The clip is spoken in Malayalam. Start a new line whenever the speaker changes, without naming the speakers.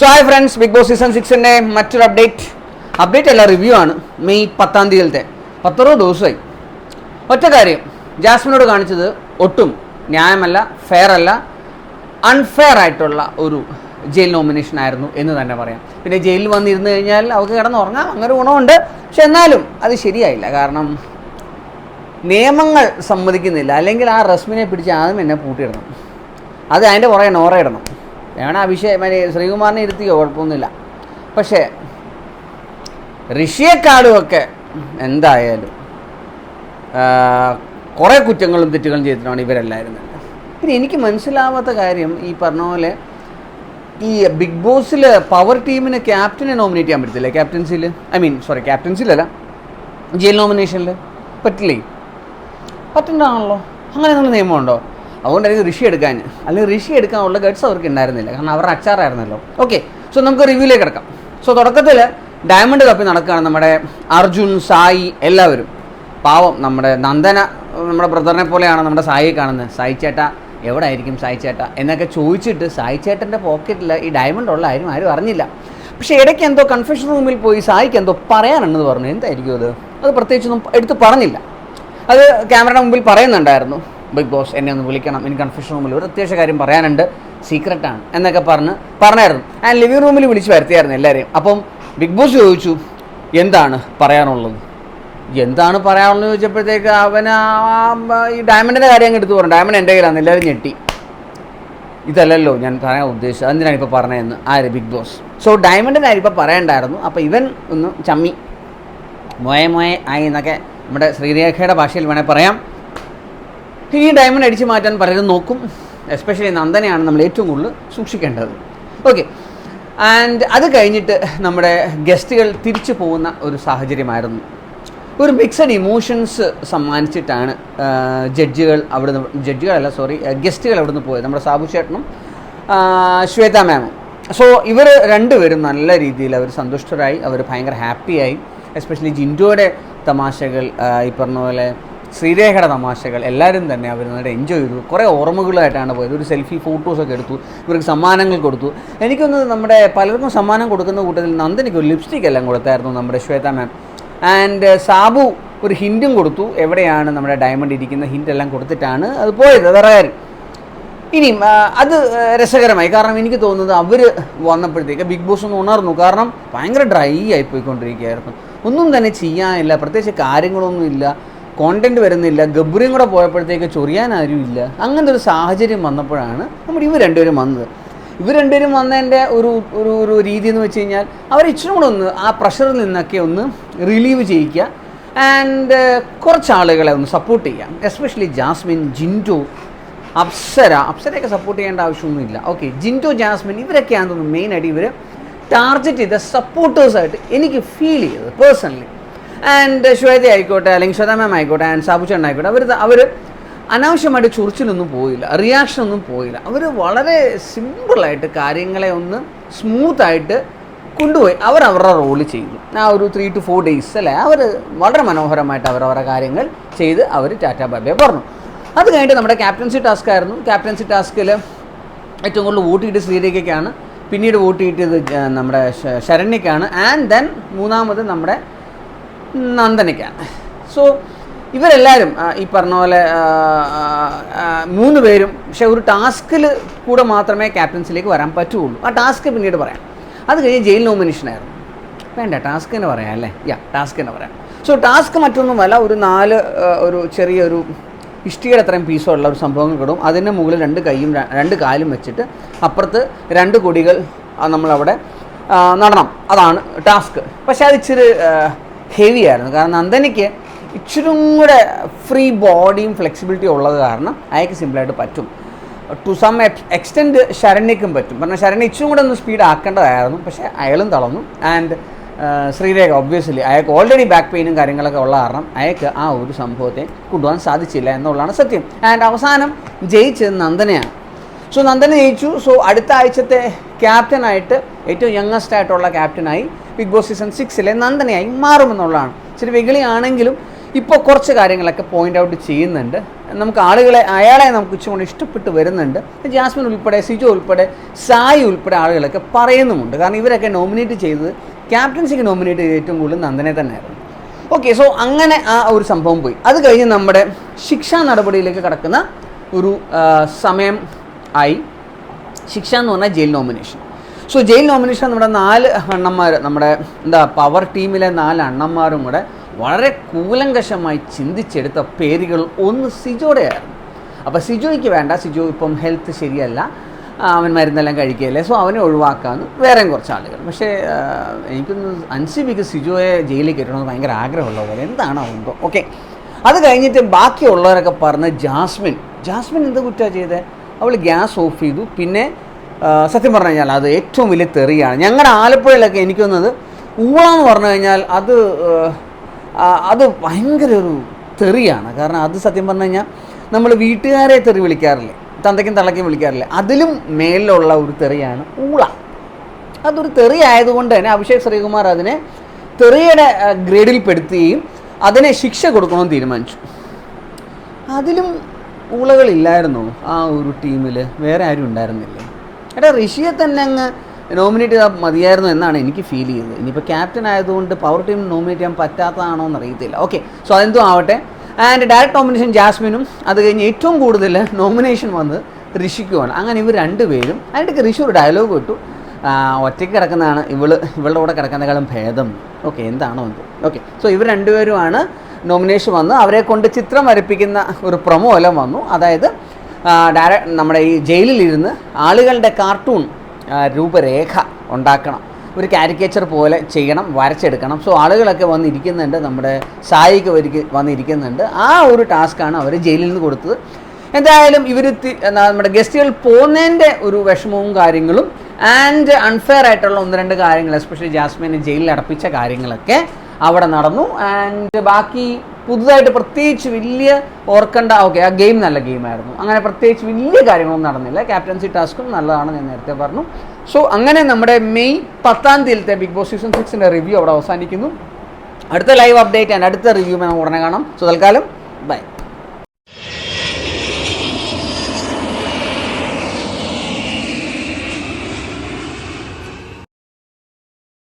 So hi friends Bigg Boss season സിക്സിന്റെ മറ്റൊരു അപ്ഡേറ്റ് അപ്ഡേറ്റ് അല്ല റിവ്യൂ ആണ്. മെയ് പത്താം തീയതിയിലത്തെ. പത്തറുപത് ദിവസമായി. ഒറ്റ കാര്യം. ജാസ്മിനോട് കാണിച്ചത് ഒട്ടും ന്യായമല്ല ഫെയർ അല്ല അൺഫെയർ ആയിട്ടുള്ള ഒരു ജയിൽ നോമിനേഷൻ ആയിരുന്നു എന്ന് തന്നെ പറയാം. പിന്നെ ജയിലിൽ വന്നിരുന്നു കഴിഞ്ഞാൽ അവർക്ക് കിടന്നുറങ്ങാം അങ്ങനെ ഗുണമുണ്ട്. പക്ഷെ എന്നാലും അത് ശരിയായില്ല. കാരണം നിയമങ്ങൾ സമ്മതിക്കുന്നില്ല. അല്ലെങ്കിൽ ആ റസ്മിനെ പിടിച്ച് ആദ്യം എന്നെ പൂട്ടിയിടണം. അത് അതിന്റെ പുറകെ നോറയിടണം. വേണം അഭിഷേക് മറ്റേ ശ്രീകുമാറിനെ ഇരുത്തിയോ? കുഴപ്പമൊന്നുമില്ല. പക്ഷേ ഋഷിയെക്കാളുമൊക്കെ എന്തായാലും കുറേ കുറ്റങ്ങളും തെറ്റുകളും ചെയ്തിട്ടാണ് ഇവരെല്ലാവരും തന്നെ പിന്നെ എനിക്ക് മനസ്സിലാവാത്ത കാര്യം ഈ പറഞ്ഞ പോലെ ഈ ബിഗ് ബോസിൽ പവർ ടീമിന് ക്യാപ്റ്റനെ നോമിനേറ്റ് ചെയ്യാൻ പറ്റത്തില്ലേ? ക്യാപ്റ്റൻസിയിൽ ഐ മീൻ സോറി ക്യാപ്റ്റൻസിയിലല്ല ജയിൽ നോമിനേഷനിൽ പറ്റില്ലേ? പറ്റണ്ടാണല്ലോ. അങ്ങനെ എന്നുള്ള നിയമമുണ്ടോ? അതുകൊണ്ടായിരിക്കും ഋഷി എടുക്കാൻ. അല്ലെങ്കിൽ ഋഷി എടുക്കാനുള്ള ഗഡ്സ് അവർക്ക് ഉണ്ടായിരുന്നില്ല. കാരണം അവരുടെ അച്ചാറായിരുന്നല്ലോ. ഓക്കെ സോ നമുക്ക് റിവ്യൂലേക്ക് കിടക്കാം. സോ തുടക്കത്തിൽ ഡയമണ്ട് കപ്പി നടക്കുകയാണ് നമ്മുടെ അർജുൻ സായി എല്ലാവരും. പാവം നമ്മുടെ നന്ദന നമ്മുടെ ബ്രദറിനെ പോലെയാണ് നമ്മുടെ സായി കാണുന്നത്. സായി ചേട്ട എവിടെ ആയിരിക്കും സായി ചേട്ട എന്നൊക്കെ ചോദിച്ചിട്ട് സായി ചേട്ടന്റെ പോക്കറ്റിൽ ഈ ഡയമണ്ട് ഉള്ള ആരും ആരും അറിഞ്ഞില്ല. പക്ഷേ ഇടയ്ക്ക് എന്തോ കൺഫെഷൻ റൂമിൽ പോയി സായിക്ക് എന്തോ പറയാനുണ്ടെന്ന് പറഞ്ഞു. എന്തായിരിക്കും അത്? അത് പ്രത്യേകിച്ചൊന്നും എടുത്ത് പറഞ്ഞില്ല. അത് ക്യാമറയുടെ മുമ്പിൽ പറയുന്നുണ്ടായിരുന്നു. ബിഗ് ബോസ് എന്നെ ഒന്ന് വിളിക്കണം. എനിക്ക് കൺഫ്യൂഷൻ റൂമിൽ ഒരു അത്യാവശ്യ കാര്യം പറയാനുണ്ട്. സീക്രട്ടാണ് എന്നൊക്കെ പറഞ്ഞ് പറഞ്ഞായിരുന്നു. ഞാൻ ലിവിംഗ് റൂമിൽ വിളിച്ച് വരുത്തിയായിരുന്നു എല്ലാവരെയും അപ്പം ബിഗ് ബോസ് ചോദിച്ചു എന്താണ് പറയാനുള്ളത്? എന്താണ് പറയാനുള്ളത് ചോദിച്ചപ്പോഴത്തേക്ക് അവന് ആ- ഈ ഡയമണ്ടിന്റെ കാര്യം അങ്ങ് എടുത്ത് പറഞ്ഞു. ഡയമണ്ട് എന്റെ കയ്യിലാണ് എല്ലാവരും ഞെട്ടി. ഇതല്ലല്ലോ ഞാൻ പറയാൻ ഉദ്ദേശിച്ചത്. എന്തിനാണ് ഇപ്പോൾ പറഞ്ഞതെന്ന്? ആര്? Big boss. സോ ഡയമണ്ടിന്റെ കാര്യം ഇപ്പോൾ പറയണ്ടായിരുന്നു. അപ്പോൾ ഇവൻ ഒന്ന് ചമ്മി. മോയെ മോയെ ആയി എന്നൊക്കെ നമ്മുടെ ശ്രീരേഖയുടെ ഭാഷയിൽ വേണേൽ പറയാം. ഈ ഡയമണ്ട് അടിച്ചു മാറ്റാൻ പലരും നോക്കും. എസ്പെഷ്യലി നന്ദനെയാണ് നമ്മൾ ഏറ്റവും കൂടുതൽ സൂക്ഷിക്കേണ്ടത്. ഓക്കെ ആൻഡ് അത് കഴിഞ്ഞിട്ട് നമ്മുടെ ഗസ്റ്റുകൾ തിരിച്ചു പോകുന്ന ഒരു സാഹചര്യമായിരുന്നു. ഒരു മിക്സഡ് ഇമോഷൻസ് സമ്മാനിച്ചിട്ടാണ് ജഡ്ജികൾ അവിടുന്ന് ജഡ്ജികളല്ല സോറി ഗസ്റ്റുകൾ അവിടുന്ന് പോയത്. നമ്മുടെ സാബു ചേട്ടനും ശ്വേത മാമും സോ ഇവർ രണ്ടുപേരും നല്ല രീതിയിൽ അവർ സന്തുഷ്ടരായി അവർ ഭയങ്കര ഹാപ്പിയായി എസ്പെഷ്യലി ജിൻഡോയുടെ തമാശകൾ ഈ പറഞ്ഞ പോലെ ശ്രീരേഖയുടെ തമാശകൾ എല്ലാവരും തന്നെ അവർ നന്നായിട്ട് എൻജോയ് ചെയ്തു. കുറേ ഓർമ്മകളായിട്ടാണ് പോയത്. ഒരു സെൽഫി ഫോട്ടോസൊക്കെ എടുത്തു. ഇവർക്ക് സമ്മാനങ്ങൾ കൊടുത്തു. എനിക്കൊന്ന് നമ്മുടെ പലർക്കും സമ്മാനം കൊടുക്കുന്ന കൂട്ടത്തിൽ നന്ദനിക്ക് ഒരു ലിപ്സ്റ്റിക് എല്ലാം കൊടുത്തായിരുന്നു നമ്മുടെ ശ്വേത മാം ആൻഡ് സാബു ഒരു ഹിന്റും കൊടുത്തു. എവിടെയാണ് നമ്മുടെ ഡയമണ്ട് ഇരിക്കുന്ന ഹിന്റ് എല്ലാം കൊടുത്തിട്ടാണ് അത് പോയത്. കാര്യം. ഇനിയും അത് രസകരമായി. കാരണം എനിക്ക് തോന്നുന്നത് അവർ വന്നപ്പോഴത്തേക്ക് ബിഗ് ബോസ് ഒന്ന് ഉണർന്നു. കാരണം ഭയങ്കര ഡ്രൈ ആയി പോയിക്കൊണ്ടിരിക്കുകയായിരുന്നു ഒന്നും തന്നെ ചെയ്യാനില്ല. പ്രത്യേകിച്ച് കാര്യങ്ങളൊന്നും കോണ്ടന്റ് വരുന്നില്ല. ഗബ്രിയും കൂടെ പോയപ്പോഴത്തേക്ക് ചൊറിയാൻ ആരുമില്ല അങ്ങനത്തെ ഒരു സാഹചര്യം വന്നപ്പോഴാണ് നമ്മുടെ ഇവർ രണ്ടുപേരും വന്നത്. ഇവർ രണ്ടുപേരും വന്നതിന്റെ ഒരു ഒരു ഒരു രീതി എന്ന് വെച്ച് കഴിഞ്ഞാൽ അവർ ഇച്ചിരി കൂടെ ഒന്ന് ആ പ്രഷറിൽ നിന്നൊക്കെ ഒന്ന് റിലീവ് ചെയ്യിക്കുക. ആൻഡ് കുറച്ച് ആളുകളെ ഒന്ന് സപ്പോർട്ട് ചെയ്യാം എസ്പെഷ്യലി ജാസ്മിൻ ജിന്റു അപ്സര. അപ്സരയൊക്കെ സപ്പോർട്ട് ചെയ്യേണ്ട ആവശ്യമൊന്നുമില്ല. ഓക്കെ ജിന്റു ജാസ്മിൻ ഇവരൊക്കെയാണെന്ന് തോന്നുന്നു മെയിനായിട്ട് ഇവർ ടാർഗറ്റ് ചെയ്ത സപ്പോർട്ടേഴ്സായിട്ട് എനിക്ക് ഫീൽ ചെയ്തത് പേഴ്സണലി ആൻഡ് ശ്വേത ആയിക്കോട്ടെ അല്ലെങ്കിൽ ശ്വേത മാം ആയിക്കോട്ടെ ആൻഡ് സാബുചേട്ടൻ ആയിക്കോട്ടെ അവർ അവർ അനാവശ്യമായിട്ട് ചൊറിച്ചിലൊന്നും പോയില്ല റിയാക്ഷൻ ഒന്നും പോയില്ല. അവർ വളരെ സിമ്പിളായിട്ട് കാര്യങ്ങളെ ഒന്ന് സ്മൂത്തായിട്ട് കൊണ്ടുപോയി അവർ അവരുടെ റോൾ ചെയ്തു. ആ ഒരു ത്രീ ടു ഫോർ ഡേയ്സ് അല്ലേ അവർ വളരെ മനോഹരമായിട്ട് അവരവരുടെ കാര്യങ്ങൾ ചെയ്ത് അവർ ടാറ്റ ബാബയെ പറഞ്ഞു. അത് കഴിഞ്ഞിട്ട് നമ്മുടെ ക്യാപ്റ്റൻസി ടാസ്ക് ആയിരുന്നു. ക്യാപ്റ്റൻസി ടാസ്കിൽ ഏറ്റവും കൂടുതൽ വോട്ട് കിട്ടിയത് ശ്രീരേഖയ്ക്കാണ്. പിന്നീട് വോട്ട് കിട്ടിയത് നമ്മുടെ ശരണ്യക്കാണ് ആൻഡ് ദെൻ മൂന്നാമത് നമ്മുടെ നന്ദനയ്ക്കാണ്. സോ ഇവരെല്ലാവരും ഈ പറഞ്ഞ പോലെ മൂന്ന് പേരും പക്ഷെ ഒരു ടാസ്കിൽ കൂടെ മാത്രമേ ക്യാപ്റ്റൻസിലേക്ക് വരാൻ പറ്റുള്ളൂ. ആ ടാസ്ക് പിന്നീട് പറയാം. അത് കഴിഞ്ഞ് ജയിൽ നോമിനേഷനായിരുന്നു. വേണ്ട ടാസ്ക് തന്നെ പറയാം അല്ലേ? യാ ടാസ്ക് തന്നെ പറയാം. സോ ടാസ്ക് മറ്റൊന്നുമല്ല ഒരു നാല് ഒരു ചെറിയൊരു ഇഷ്ടികയുടെ അത്രയും പീസുള്ള ഒരു സംഭവങ്ങൾ കിടും അതിന്റെ മുകളിൽ രണ്ട് കൈയും രണ്ട് കാലും വെച്ചിട്ട് അപ്പുറത്ത് രണ്ട് കൊടികൾ നമ്മളവിടെ നടണം. അതാണ് ടാസ്ക്. പക്ഷേ അത് ഇച്ചിരി ഹെവി ആയിരുന്നു. കാരണം നന്ദനിക്ക് ഇച്ചിരും കൂടെ ഫ്രീ ബോഡിയും ഫ്ലെക്സിബിലിറ്റിയും ഉള്ളത് കാരണം അയാൾക്ക് സിമ്പിളായിട്ട് പറ്റും. ടു സം എക്സ്റ്റെൻഡ് ശരണ്യക്കും പറ്റും. കാരണം ശരണ്യ ഇച്ചിരും കൂടെ ഒന്ന് സ്പീഡ് ആക്കേണ്ടതായിരുന്നു. പക്ഷേ അയാളും തളർന്നു. ആൻഡ് ശ്രീരേഖ ഒബ്വിയസ്ലി അയാൾക്ക് ഓൾറെഡി ബാക്ക് പെയിനും കാര്യങ്ങളൊക്കെ ഉള്ള കാരണം അയാൾക്ക് ആ ഒരു സംഭവത്തെ കൊണ്ടുപോകാൻ സാധിച്ചില്ല എന്നുള്ളതാണ് സത്യം. ആൻഡ് അവസാനം ജയിച്ചത് നന്ദനയാണ്. സോ നന്ദന ജയിച്ചു സോ അടുത്ത ആഴ്ചത്തെ ക്യാപ്റ്റനായിട്ട് ഏറ്റവും യങ്ങസ്റ്റ് ആയിട്ടുള്ള ക്യാപ്റ്റനായി ബിഗ് ബോസ് സീസൺ സിക്സിലെ നന്ദനയായി മാറുമെന്നുള്ളതാണ്. ഇച്ചിരി വെകിളിയാണെങ്കിലും ഇപ്പോൾ കുറച്ച് കാര്യങ്ങളൊക്കെ പോയിന്റ് ഔട്ട് ചെയ്യുന്നുണ്ട്. നമുക്ക് ആളുകളെ അയാളെ നമുക്ക് ഇച്ചുകൊണ്ട് ഇഷ്ടപ്പെട്ട് വരുന്നുണ്ട്. ജാസ്മിൻ ഉൾപ്പെടെ സിജോ ഉൾപ്പെടെ സായി ഉൾപ്പെടെ ആളുകളൊക്കെ പറയുന്നുമുണ്ട്. കാരണം ഇവരൊക്കെ നോമിനേറ്റ് ചെയ്തത് ക്യാപ്റ്റൻസിക്ക് നോമിനേറ്റ് ചെയ്ത് ഏറ്റവും കൂടുതൽ നന്ദനെ തന്നെയായിരുന്നു. ഓക്കെ സോ അങ്ങനെ ആ ഒരു സംഭവം പോയി. അത് കഴിഞ്ഞ് നമ്മുടെ ശിക്ഷാ നടപടിയിലേക്ക് കടക്കുന്ന ഒരു സമയം ആയി. ശിക്ഷ എന്ന് പറഞ്ഞാൽ jail nomination so jail nomination നമ്മുടെ നാല് അണ്ണന്മാർ നമ്മുടെ എന്താ പവർ ടീമിലെ നാല് അണ്ണന്മാരും കൂടെ വളരെ കൂലങ്കഷമായി ചിന്തിച്ചെടുത്ത പേരുകൾ ഒന്ന് സിജോയുടെയായിരുന്നു അപ്പോൾ സിജോയ്ക്ക് വേണ്ട സിജോ ഇപ്പം ഹെൽത്ത് ശരിയല്ല. അവൻ മരുന്നെല്ലാം കഴിക്കുകയല്ലേ. സോ അവനെ ഒഴിവാക്കാമെന്ന് വേറെയും കുറച്ച് ആളുകൾ. പക്ഷേ എനിക്കൊന്ന് അൻസിബിക്ക് സിജോയെ ജയിലിൽ കയറ്റണമെന്ന് ഭയങ്കര ആഗ്രഹമുള്ള പോലെ. എന്താണ് എന്തോ ഓക്കെ അത് കഴിഞ്ഞിട്ട് ബാക്കിയുള്ളവരൊക്കെ പറഞ്ഞ് ജാസ്മിൻ. ജാസ്മിൻ എന്ത് കുറ്റമാണ് ചെയ്തത് അവൾ ഗ്യാസ് ഓഫ് ചെയ്തു. പിന്നെ സത്യം പറഞ്ഞു കഴിഞ്ഞാൽ അത് ഏറ്റവും വലിയ തെറിയാണ്. ഞങ്ങളുടെ ആലപ്പുഴയിലൊക്കെ എനിക്ക് തോന്നുന്നത് ഊള എന്ന് പറഞ്ഞു കഴിഞ്ഞാൽ അത് അത് ഭയങ്കര ഒരു തെറിയാണ്. കാരണം അത് സത്യം പറഞ്ഞു കഴിഞ്ഞാൽ നമ്മൾ വീട്ടുകാരെ തെറി വിളിക്കാറില്ലേ തന്തയ്ക്കും തള്ളയ്ക്കും വിളിക്കാറില്ല അതിലും മേലിലുള്ള ഒരു തെറിയാണ് ഊള. അതൊരു തെറി ആയതുകൊണ്ട് തന്നെ അഭിഷേക് ശ്രീകുമാർ അതിനെ തെറിയുടെ ഗ്രേഡിൽ പെടുത്തുകയും അതിനെ ശിക്ഷ കൊടുക്കണമെന്ന് തീരുമാനിച്ചു. അതിലും ഊളകളില്ലായിരുന്നോ ആ ഒരു ടീമിൽ വേറെ ആരും ഉണ്ടായിരുന്നില്ല? എടാ ഋഷിയെ തന്നെ അങ്ങ് നോമിനേറ്റ് ചെയ്താൽ മതിയായിരുന്നു എന്നാണ് എനിക്ക് ഫീൽ ചെയ്തത്. ഇനിയിപ്പോൾ ക്യാപ്റ്റൻ ആയതുകൊണ്ട് പവർ ടീം നോമിനേറ്റ് ചെയ്യാൻ പറ്റാത്തതാണോ എന്ന് അറിയത്തില്ല ഓക്കെ സോ അതെന്തും ആവട്ടെ. ആൻഡ് ഡയറക്റ്റ് നോമിനേഷൻ ജാസ്മിനും അത് കഴിഞ്ഞ് ഏറ്റവും കൂടുതൽ നോമിനേഷൻ വന്നത് ഋഷിക്കുമാണ്. അങ്ങനെ ഇവർ രണ്ടുപേരും അതിന്റെ ഋഷി ഒരു ഡയലോഗ് ഇട്ടു. ഒറ്റയ്ക്ക് കിടക്കുന്നതാണ് ഇവൾ ഇവളുടെ കൂടെ കിടക്കുന്നതിനേക്കാളും ഭേദം. ഓക്കെ എന്താണോ എന്തോ. ഓക്കെ സോ ഇവർ രണ്ടുപേരുമാണ് നോമിനേഷൻ വന്നു. അവരെ കൊണ്ട് ചിത്രം വരപ്പിക്കുന്ന ഒരു പ്രൊമോ എല്ലാം വന്നു. അതായത് ഡയറ നമ്മുടെ ഈ ജയിലിലിരുന്ന് ആളുകളുടെ കാർട്ടൂൺ രൂപരേഖ ഉണ്ടാക്കണം. ഒരു കാരിക്കേച്ചർ പോലെ ചെയ്യണം വരച്ചെടുക്കണം. സോ ആളുകളൊക്കെ വന്നിരിക്കുന്നുണ്ട്. നമ്മുടെ സായിക്ക് വരിക്ക് വന്നിരിക്കുന്നുണ്ട്. ആ ഒരു ടാസ്ക്കാണ് അവർ ജയിലിൽ നിന്ന് കൊടുത്തത്. എന്തായാലും ഇവർ നമ്മുടെ ഗസ്റ്റുകൾ പോകുന്നതിന്റെ ഒരു വിഷമവും കാര്യങ്ങളും ആൻഡ് അൺഫെയർ ആയിട്ടുള്ള ഒന്ന് രണ്ട് കാര്യങ്ങൾ എസ്പെഷ്യലി ജാസ്മിനെ ജയിലിൽ അടപ്പിച്ച കാര്യങ്ങളൊക്കെ അവിടെ നടന്നു. ആൻഡ് ബാക്കി പുതുതായിട്ട് പ്രത്യേകിച്ച് വലിയ ഓർക്കേണ്ട ഓക്കെ ആ ഗെയിം നല്ല ഗെയിമായിരുന്നു അങ്ങനെ പ്രത്യേകിച്ച് വലിയ കാര്യങ്ങളൊന്നും നടന്നില്ല. ക്യാപ്റ്റൻസി ടാസ്കും നല്ലതാണ് ഞാൻ നേരത്തെ പറഞ്ഞു. സോ അങ്ങനെ നമ്മുടെ മെയ് പത്താം തീയതിയിലത്തെ ബിഗ് ബോസ് സീസൺ സിക്സിന്റെ റിവ്യൂ അവിടെ അവസാനിക്കുന്നു. അടുത്ത ലൈവ് അപ്ഡേറ്റ് ആൻഡ് അടുത്ത റിവ്യൂ നമുക്ക് ഉടനെ കാണാം. സോ തൽക്കാലം ബൈ